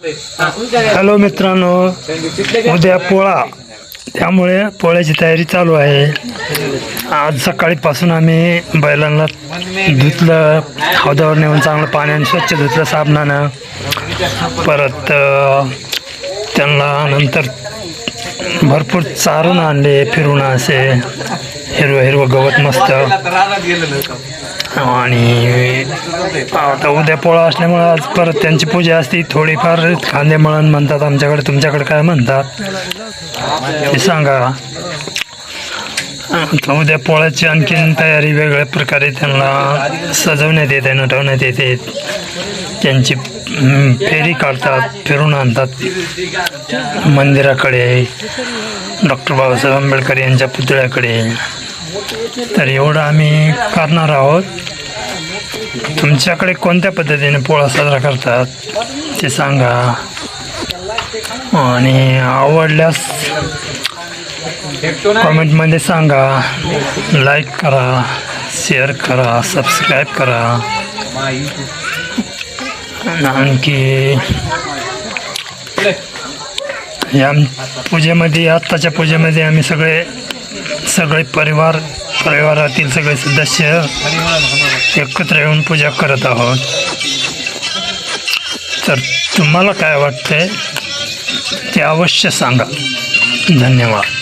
Hello मित्रांनो उद्या पोळा. त्यामुळे पोळ्याची तयारी चालू आहे. आज सकाळीपासून आम्ही बैलांना धुतलं हौदावर नेऊन चांगलं पाण्याने स्वच्छ धुतलं साबणानं. परत त्यांना नंतर भरपूर चारून आणले फिरून असे. हिरवं हिरवं गवत मस्त. आणि आता उद्या पोळा असल्यामुळे आज परत त्यांची पूजा असते. थोडीफार कांदे मळण म्हणतात आमच्याकडे. तुमच्याकडे काय म्हणतात? ते सांगा. उद्या पोळ्याची आणखीन तयारी वेगळ्या प्रकारे त्यांना सजवण्यात येते नटवण्यात येते. त्यांची फेरी काढतात फिरून आणतात. मंदिराकडे डॉक्टर बाबासाहेब आंबेडकर यांच्या पुतळ्याकडे. तर एवढं आम्ही करणार आहोत. तुमच्याकडे कोणत्या पद्धतीने पोळा साजरा करतात ते सांगा. आणि आवडल्यास कमेंटमध्ये सांगा. लाईक करा शेअर करा सबस्क्राईब करा. आणखी या पूजेमध्ये आत्ताच्या पूजेमध्ये आम्ही सगळे सगळे परिवार परिवारातील सगळे सदस्य एकत्र येऊन पूजा करत आहोत. तर तुम्हाला काय वाटतंय ते अवश्य सांगा. धन्यवाद.